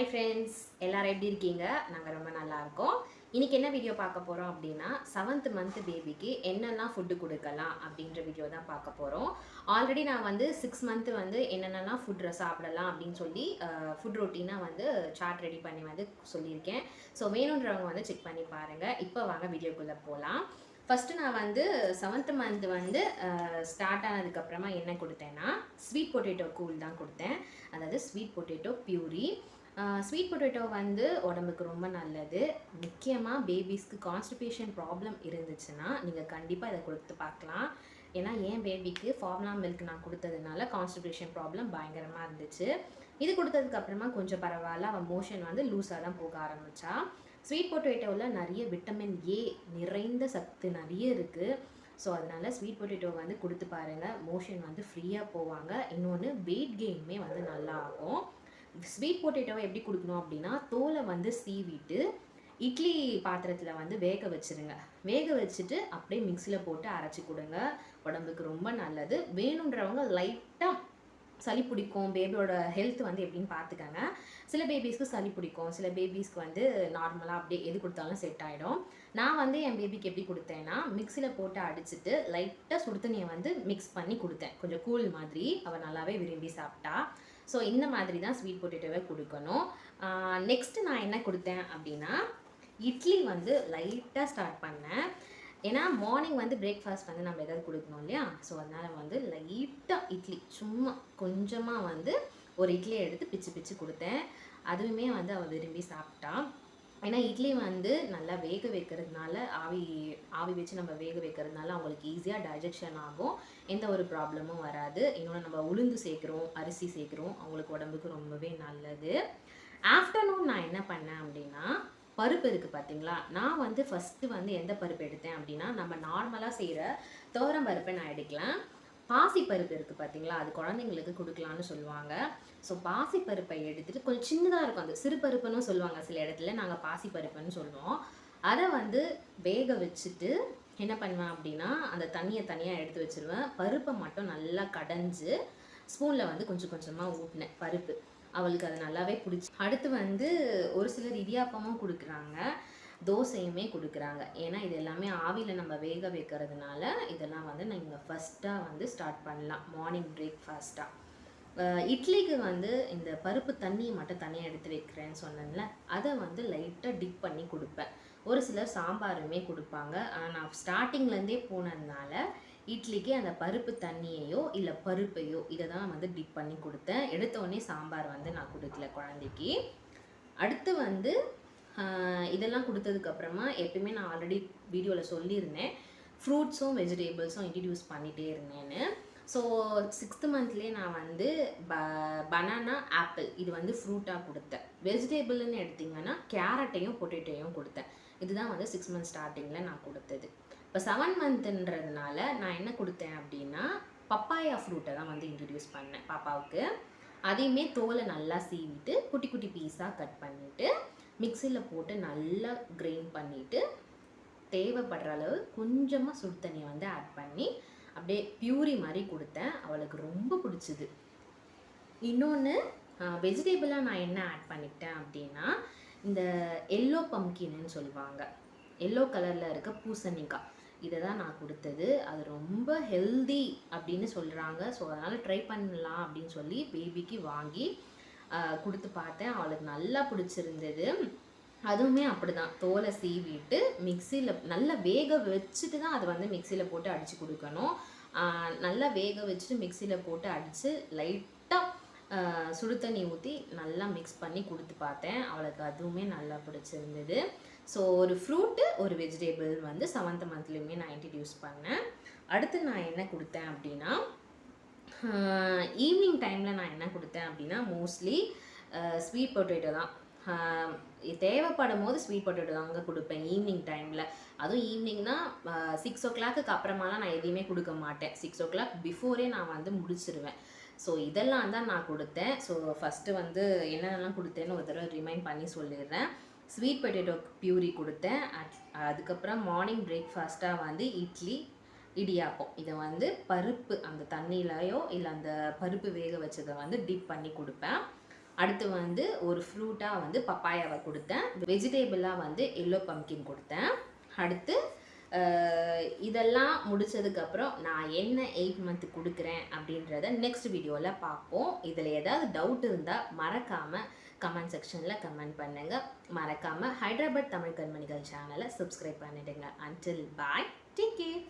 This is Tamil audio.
ஹாய் ஃப்ரெண்ட்ஸ் எல்லாரும் எப்படி இருக்கீங்க? நாங்கள் ரொம்ப நல்லா இருக்கோம். என்ன வீடியோ பார்க்க போகிறோம் அப்படின்னா செவன்த் மந்த் பேபிக்கு என்னெல்லாம் ஃபுட்டு கொடுக்கலாம் அப்படின்ற வீடியோ தான் பார்க்க போகிறோம் ஆல்ரெடி நான் வந்து சிக்ஸ் மந்த் வந்து என்னென்னலாம் ஃபுட் சாப்பிடலாம் அப்படின்னு சொல்லி ஃபுட் ரொட்டீனாக வந்து சார்ட் ரெடி பண்ணி வந்து சொல்லியிருக்கேன். ஸோ வேணுன்றவங்க வந்து செக் பண்ணி பாருங்கள் இப்போ வாங்க வீடியோக்குள்ளே போகலாம் ஃபஸ்ட்டு நான் வந்து செவன்த் மந்த் வந்து ஸ்டார்ட் ஆனதுக்கப்புறமா என்ன கொடுத்தேன்னா ஸ்வீட் பொட்டேட்டோ கூல் தான் கொடுத்தேன். அதாவது sweet potato puree sweet potato வந்து உடம்புக்கு ரொம்ப நல்லது. முக்கியமாக பேபிஸ்க்கு கான்ஸ்டிபேஷன் ப்ராப்ளம் இருந்துச்சுன்னா நீங்கள் கண்டிப்பாக இதை கொடுத்து பார்க்கலாம். ஏன்னா என் பேபிக்கு ஃபார்முலா மில்க் நான் கொடுத்ததுனால கான்ஸ்டிபேஷன் ப்ராப்ளம் பயங்கரமாக இருந்துச்சு. இது கொடுத்ததுக்கு அப்புறமா கொஞ்சம் பரவாயில்ல அவன் மோஷன் வந்து லூஸாக தான் போக ஆரம்பித்தா ஸ்வீட் பொட்டேட்டோவில் நிறைய விட்டமின் ஏ நிறைந்த சத்து நிறைய இருக்குது ஸோ அதனால் ஸ்வீட் பொட்டேட்டோ வந்து கொடுத்து பாருங்கள் மோஷன் வந்து ஃப்ரீயாக போவாங்க. இன்னொன்று வெயிட் கெயினுமே வந்து நல்லா ஆகும் ஸ்வீட் பொட்டேட்டோவை எப்படி கொடுக்கணும் அப்படின்னா தோலை வந்து சீவிட்டு இட்லி பாத்திரத்தில் வந்து வேக வச்சுருங்க. வேக வச்சுட்டு அப்படியே மிக்சியில் போட்டு அரைச்சி கொடுங்க. உடம்புக்கு ரொம்ப நல்லது. வேணுன்றவங்க லைட்டாக சளி பிடிக்கும். பேபியோட ஹெல்த் வந்து எப்படின்னு பார்த்துக்கங்க. சில பேபிஸ்க்கு சளி பிடிக்கும். சில பேபிஸ்க்கு வந்து நார்மலாக அப்படியே எது கொடுத்தாலும் செட் ஆகிடும் நான் வந்து என் பேபிக்கு எப்படி கொடுத்தேன்னா மிக்சியில் போட்டு அடிச்சுட்டு லைட்டாக சுடு தண்ணியை வந்து மிக்ஸ் பண்ணி கொடுத்தேன். கொஞ்சம் கூல் மாதிரி. அவள் நல்லாவே விரும்பி சாப்பிட்டா. ஸோ இந்த மாதிரி தான் ஸ்வீட் பொட்டேட்டோவை கொடுக்கணும் நெக்ஸ்ட்டு நான் என்ன கொடுத்தேன் அப்படின்னா இட்லி வந்து லைட்டாக ஸ்டார்ட் பண்ணேன். ஏன்னா மார்னிங் வந்து பிரேக்ஃபாஸ்ட் வந்து நம்ம எதாவது கொடுக்கணும் இல்லையா? ஸோ அதனால் வந்து லைட்டாக இட்லி சும்மா கொஞ்சமாக வந்து ஒரு இட்லியை எடுத்து பிச்சு பிச்சு கொடுத்தேன். அதுவுமே வந்து அவள் விரும்பி சாப்பிட்டா. ஏன்னா இட்லி வந்து நல்லா வேக வைக்கிறதுனால ஆவி ஆவி வச்சு நம்ம வேக வைக்கிறதுனால அவங்களுக்கு ஈஸியாக டைஜஷன் ஆகும். எந்த ஒரு ப்ராப்ளமும் வராது. இன்னொன்று நம்ம உளுந்து சேர்க்குறோம் அரிசி சேர்க்குறோம் அவங்களுக்கு உடம்புக்கு ரொம்பவே நல்லது. ஆஃப்டர்நூன் நான் என்ன பண்ணேன் அப்படின்னா பருப்பு இருக்குது பார்த்தீங்களா நான் வந்து ஃபஸ்ட்டு வந்து எந்த பருப்பு எடுத்தேன் அப்படின்னா நம்ம நார்மலாக செய்கிற துவரம் பருப்பை நான் எடுக்கலாம் பாசிப்பருப்பு இருக்குது பார்த்தீங்களா அது குழந்தைங்களுக்கு கொடுக்கலான்னு சொல்லுவாங்க. ஸோ பாசிப்பருப்பை எடுத்துகிட்டு கொஞ்சம் சின்னதாக இருக்கும். அந்த சிறுபருப்புன்னு சொல்லுவாங்க சில இடத்துல. நாங்கள் பாசிப்பருப்புன்னு சொல்லுவோம். அதை வந்து வேக வச்சுட்டு என்ன பண்ணுவேன் அப்படின்னா அந்த தண்ணியை தனியாக எடுத்து வச்சுருவேன். பருப்பை மட்டும் நல்லா கடைஞ்சு ஸ்பூனில் வந்து கொஞ்சம் கொஞ்சமாக ஊட்டினேன் பருப்பு. அவளுக்கு அது நல்லாவே பிடிச்சி. அடுத்து வந்து ஒரு சிலர் இடியாப்பமும் கொடுக்குறாங்க. தோசையுமே கொடுக்குறாங்க. ஏன்னா இது எல்லாமே ஆவியில் நம்ம வேக வைக்கிறதுனால இதெல்லாம் வந்து நீங்கள் ஃபஸ்ட்டாக வந்து ஸ்டார்ட் பண்ணலாம். மார்னிங் பிரேக்ஃபாஸ்ட்டாக இட்லிக்கு வந்து இந்த பருப்பு தண்ணியை மட்டும் தனியாக எடுத்து வைக்கிறேன்னு சொன்னேன்ல அதை வந்து லைட்டாக டிப் பண்ணி கொடுப்பேன். ஒரு சிலர் சாம்பாருமே கொடுப்பாங்க. ஆனால் நான் ஸ்டார்டிங்லேருந்தே போனதுனால இட்லிக்கு அந்த பருப்பு தண்ணியையோ இல்லை பருப்பையோ இதை தான் வந்து டிப் பண்ணி கொடுத்தேன். எடுத்தோடனே சாம்பார் வந்து நான் கொடுக்கல குழந்தைக்கு. அடுத்து வந்து இதெல்லாம் கொடுத்ததுக்கப்புறமா எப்பயுமே நான் ஆல்ரெடி வீடியோவில் சொல்லியிருந்தேன். ஃப்ரூட்ஸும் வெஜிடேபிள்ஸும் இன்ட்ரடியூஸ் பண்ணிகிட்டே இருந்தேன்னு. ஸோ சிக்ஸ்த்து மந்த்லேயே நான் வந்து ப பனானா ஆப்பிள் இது வந்து ஃப்ரூட்டாக கொடுத்தேன். வெஜிடேபிள்னு எடுத்திங்கன்னா கேரட்டையும் பொட்டேட்டோயும் கொடுத்தேன். இதுதான் வந்து சிக்ஸ் மந்த் ஸ்டார்டிங்கில் நான் கொடுத்தது. இப்போ செவன் மந்த்துன்றதுனால நான் என்ன கொடுத்தேன் அப்படின்னா பப்பாயா ஃப்ரூட்டை தான் வந்து இன்ட்ரடியூஸ் பண்ணேன் பாப்பாவுக்கு. அதையுமே தோலை நல்லா சீவிட்டு குட்டி குட்டி பீஸாக கட் பண்ணிவிட்டு மிக்சியில் போட்டு நல்லா கிரைண்ட் பண்ணிவிட்டு தேவைப்படுற அளவு கொஞ்சமாக சுடு தண்ணியை வந்து ஆட் பண்ணி அப்படியே பியூரி மாதிரி கொடுத்தேன். அவளுக்கு ரொம்ப பிடிச்சிது. இன்னொன்று வெஜிடேபிளாக நான் என்ன ஆட் பண்ணிக்கிட்டேன் அப்படின்னா இந்த எல்லோ பம்கின்னு சொல்லுவாங்க. எல்லோ கலரில் இருக்க பூசணிக்காய். இதை தான் நான் கொடுத்தது. அது ரொம்ப ஹெல்தி அப்படின்னு சொல்கிறாங்க ஸோ அதனால் ட்ரை பண்ணலாம் அப்படின்னு சொல்லி பேபிக்கு வாங்கி கொடுத்து பார்த்தேன். அவளுக்கு நல்லா பிடிச்சிருந்தது. அதுவுமே அப்படி தான் தோலை சீவிட்டு மிக்சியில் நல்லா வேக வச்சுட்டு தான் அதை வந்து மிக்சியில் போட்டு அடித்து கொடுக்கணும். நல்லா வேக வச்சுட்டு மிக்சியில் போட்டு அடித்து லைட்டாக சுடு தண்ணி ஊற்றி நல்லா மிக்ஸ் பண்ணி கொடுத்து பார்த்தேன். அவளுக்கு அதுவுமே நல்லா பிடிச்சிருந்தது. ஸோ ஒரு ஃப்ரூட்டு ஒரு வெஜிடேபிள் வந்து செவன்த் மந்த்லேயுமே நான் இன்ட்ரடியூஸ் பண்ணேன். அடுத்து நான் என்ன கொடுத்தேன் அப்படின்னா ஈவினிங் டைமில் நான் என்ன கொடுத்தேன் அப்படின்னா மோஸ்ட்லி ஸ்வீட் பொட்டேட்டோ தான். தேவைப்படும் போது ஸ்வீட் பொட்டேட்டோ தாங்க கொடுப்பேன் ஈவினிங் டைமில் அதுவும் ஈவினிங்னா சிக்ஸ் ஓ கிளாக்கு அப்புறமாலாம் நான் எதையுமே கொடுக்க மாட்டேன். சிக்ஸ் ஓ கிளாக் பிஃபோரே நான் வந்து முடிச்சிருவேன். ஸோ இதெல்லாம் தான் நான் கொடுத்தேன். ஸோ ஃபஸ்ட்டு வந்து என்னென்னலாம் கொடுத்தேன்னு ஒரு தடவை ரிமைண்ட் பண்ணி சொல்லிடுறேன். ஸ்வீட் பொட்டேட்டோ பியூரி கொடுத்தேன். அதுக்கப்புறம் மார்னிங் பிரேக்ஃபாஸ்ட்டாக வந்து இட்லி இடியாப்பம். இதை வந்து பருப்பு அந்த தண்ணியிலையோ இல்லை அந்த பருப்பு வேக வச்சதை வந்து டிப் பண்ணி கொடுப்பேன். அடுத்து வந்து ஒரு ஃப்ரூட்டாக வந்து பப்பாயாவை கொடுத்தேன். வெஜிடேபிளாக வந்து எல்லோ பம்கின் கொடுத்தேன். அடுத்து இதெல்லாம் முடித்ததுக்கப்புறம் நான் என்ன எயிட் மந்த் கொடுக்குறேன் அப்படின்றத நெக்ஸ்ட் வீடியோவில் பார்ப்போம். இதில் ஏதாவது டவுட் இருந்தால் மறக்காமல் கமெண்ட் செக்ஷனில் கமெண்ட் பண்ணுங்கள் மறக்காமல் ஹைதராபாத் தமிழ் கண்மணிகள் சேனலை சப்ஸ்கிரைப் பண்ணிடுங்க. Until bye take care